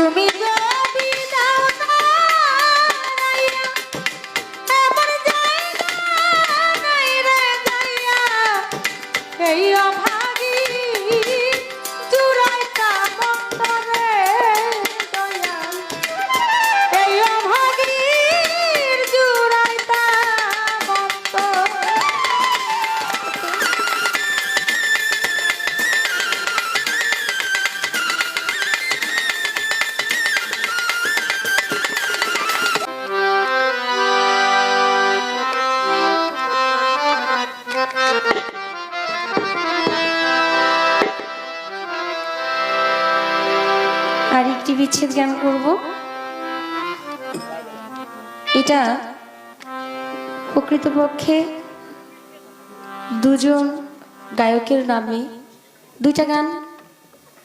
to me. এটা প্রকৃতপক্ষে দুজন গায়কের নামে দুইটা গান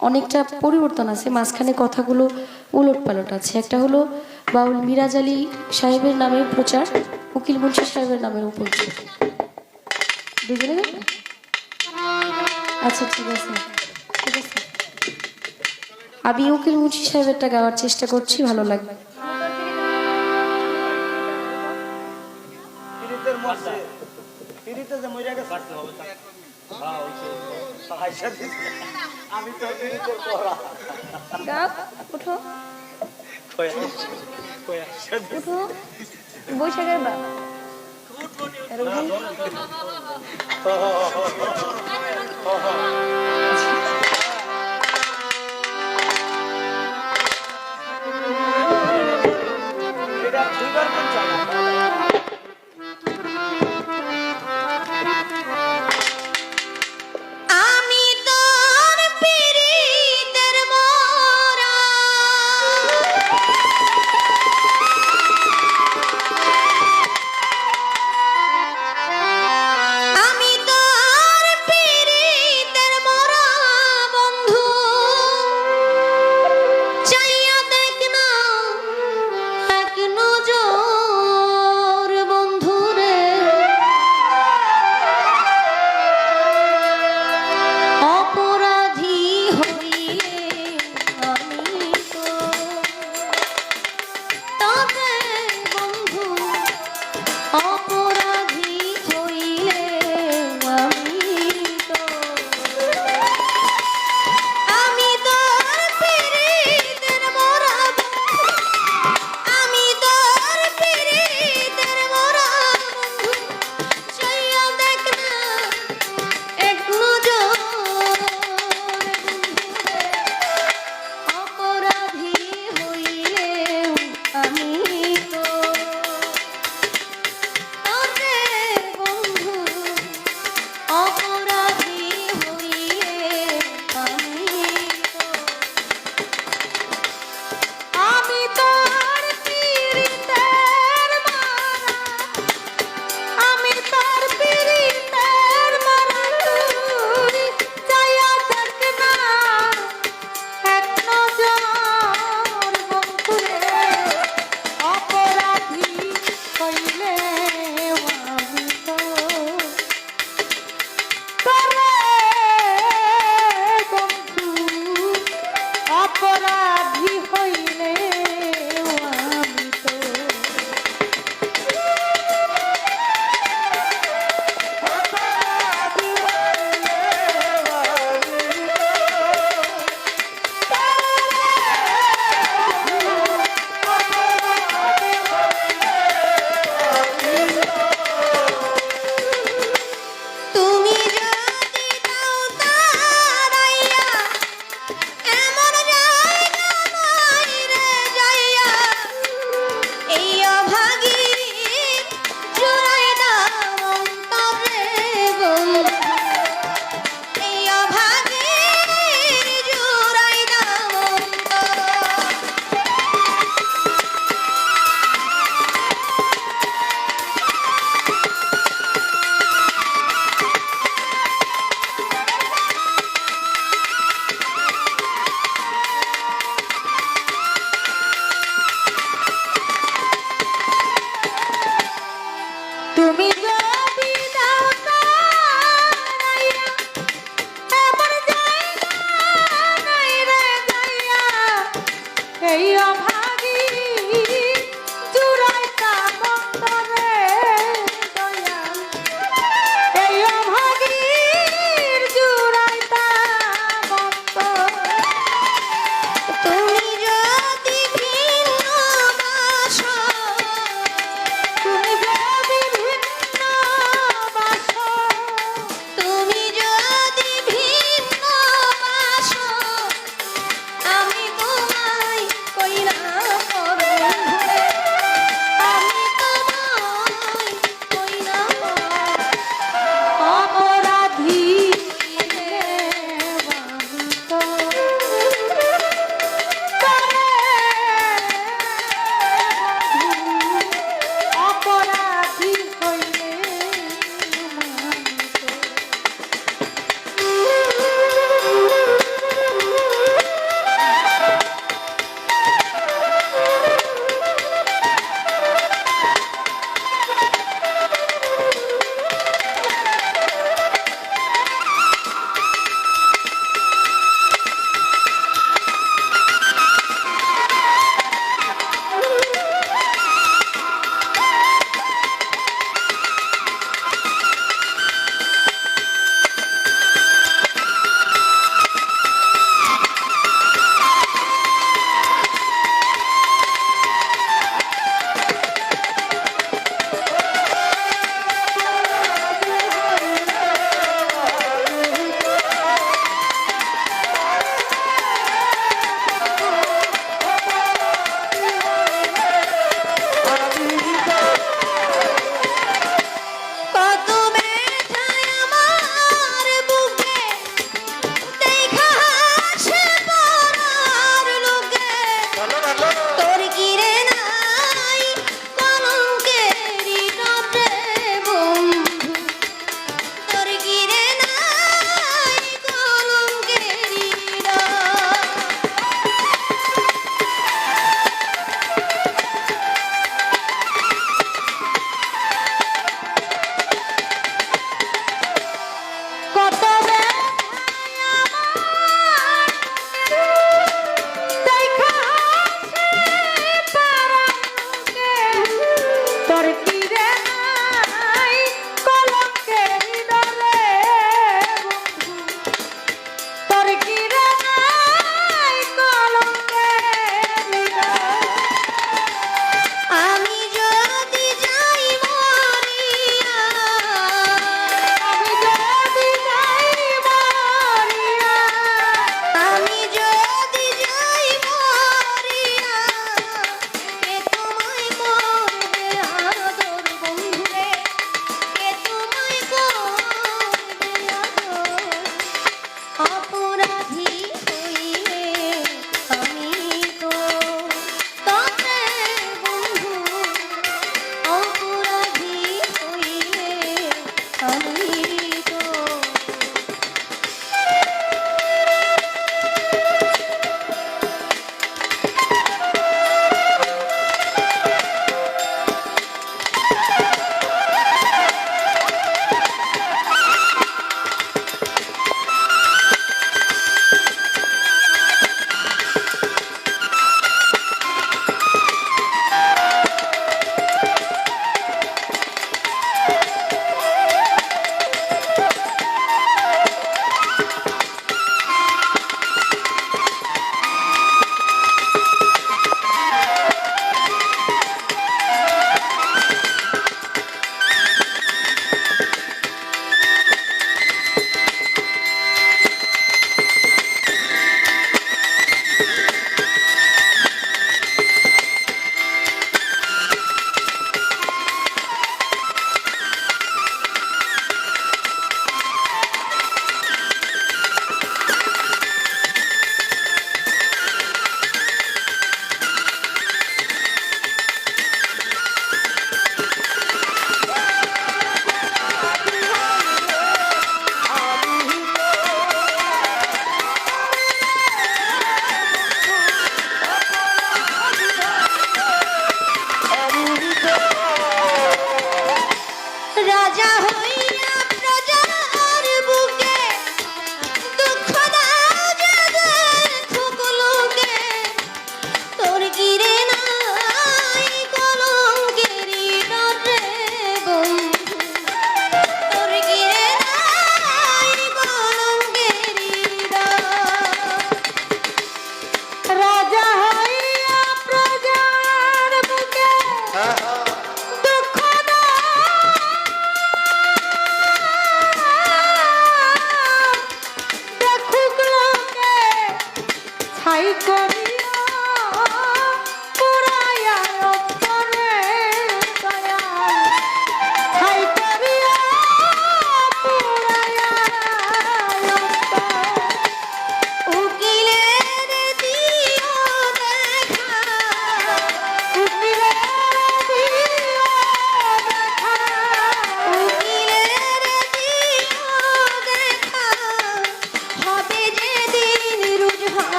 অনেকটা পরিবর্তন আছে, মাঝখানে কথাগুলো উলট পালট আছে। একটা হলো বাউল মিরাজ আলী সাহেবের নামে প্রচার, উকিল মুন্সি সাহেবের নামে উপচার দুজনে আচ্ছা ঠিক আছে। ঠিক আছে। আমি উকিল মুন্সি সাহেবেরটা গাওয়ার চেষ্টা করছি, ভালো লাগবে। পিরিতে যে মইরা গেছে। দিছে। আমি তো উঠো। উঠো। বসে গাইবা দুইবার কোন চালা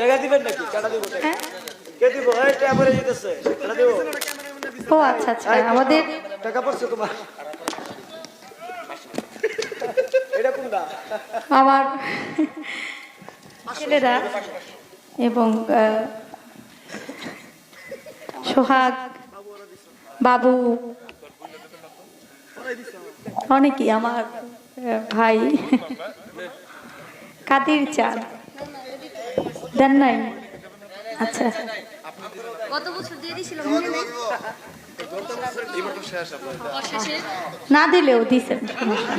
টাকা দিবেন নাকি? দিব? হ্যাঁ? কে দিব? এই টাকা পরে দিতেছে। টাকা দিব? ও আচ্ছা আচ্ছা। আমাদের টাকা পড়ছে তোমার। এটা কোনটা? আমার ছেলেরা এবং সোহাগ বাবু অনেকেই আমার ভাই কাদির চাঁদ। দেন নাই? আচ্ছা। গত বছর দিয়ে দিছিল। মনে নেই না দিলেও দিছেন সমস্যা।